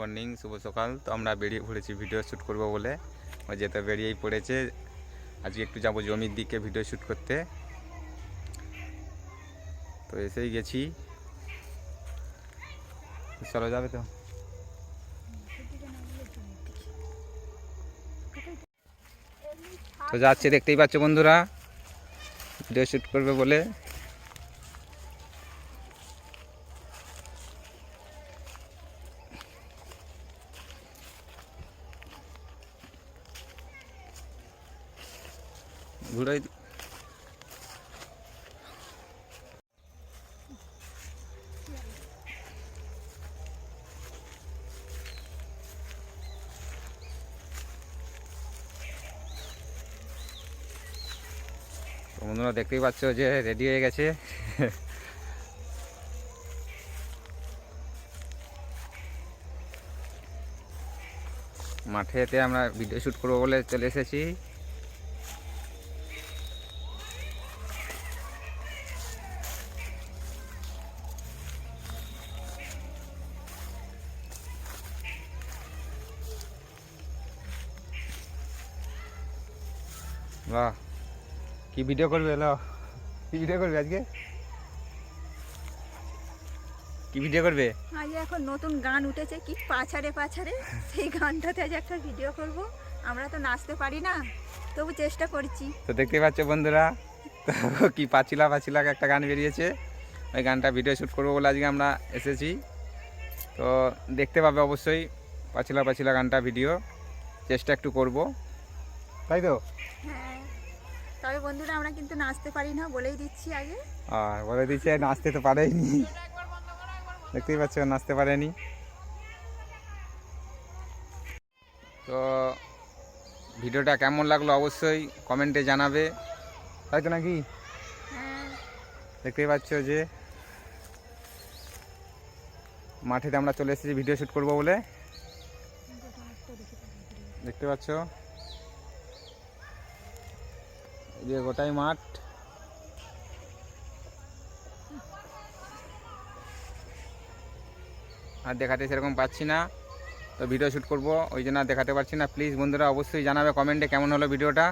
Morning, শুভ সকাল। তো আমরা বেরিয়ে পড়েছি ভিডিও শ্যুট করব বলে। যেতে বেরিয়েই পড়েছে। আজকে একটু যাব জমির দিকে ভিডিও শ্যুট করতে। তো এসেই গেছি। চলো, যাবে তো। তো যাচ্ছে, দেখতেই পাচ্ছ বন্ধুরা। ভিডিও শ্যুট করবে বলে। ঘুরাই বন্ধুরা দেখতেই পাচ্ছ যে রেডি হয়ে গেছে। মাঠেতে আমরা ভিডিও শ্যুট করব বলে চলে এসেছি। বাহ। কি ভিডিও করবে এলো? কি ভিডিও করবে আজকে? কি ভিডিও করবে? আজ এখন নতুন গান উঠেছে কি পাছারে পাছারে সেই গানটাতে আজ একটা ভিডিও করব। আমরা তো নাচতে পারি না তবু চেষ্টা করছি। তো দেখতে পাচ্ছ বন্ধুরা তো কি পাচিলা পাচিলা একটা গান বেরিয়েছে। ওই গানটা ভিডিও শ্যুট করব বলে আজকে আমরা এসেছি। তো দেখতে পাবে অবশ্যই পাচিলা পাচিলা গানটা ভিডিও চেষ্টা একটু করব। তাই তো? হ্যাঁ। তবে বন্ধুরা আমরা কিন্তু নাচতে পারি না বলেই দিচ্ছি আগে। আর বলে দিচ্ছে নাচতে তো পারেনি। দেখতেই পাচ্ছ নাচতে পারেনি। তো ভিডিওটা কেমন লাগল অবশ্যই কমেন্টে জানাবে। তাই তো নাকি? হ্যাঁ। দেখতেই পাচ্ছ যে মাঠেতে আমরা চলে এসেছি ভিডিও শ্যুট করব বলে। দেখতে পাচ্ছ? যে গোটাই মাঠ। আর দেখাতে সেরকম পাচ্ছি না। তো ভিডিও শ্যুট করব, ওই জন্য দেখাতে পারছি না। প্লিজ বন্ধুরা, অবশ্যই জানাবে কমেন্টে কেমন হলো ভিডিওটা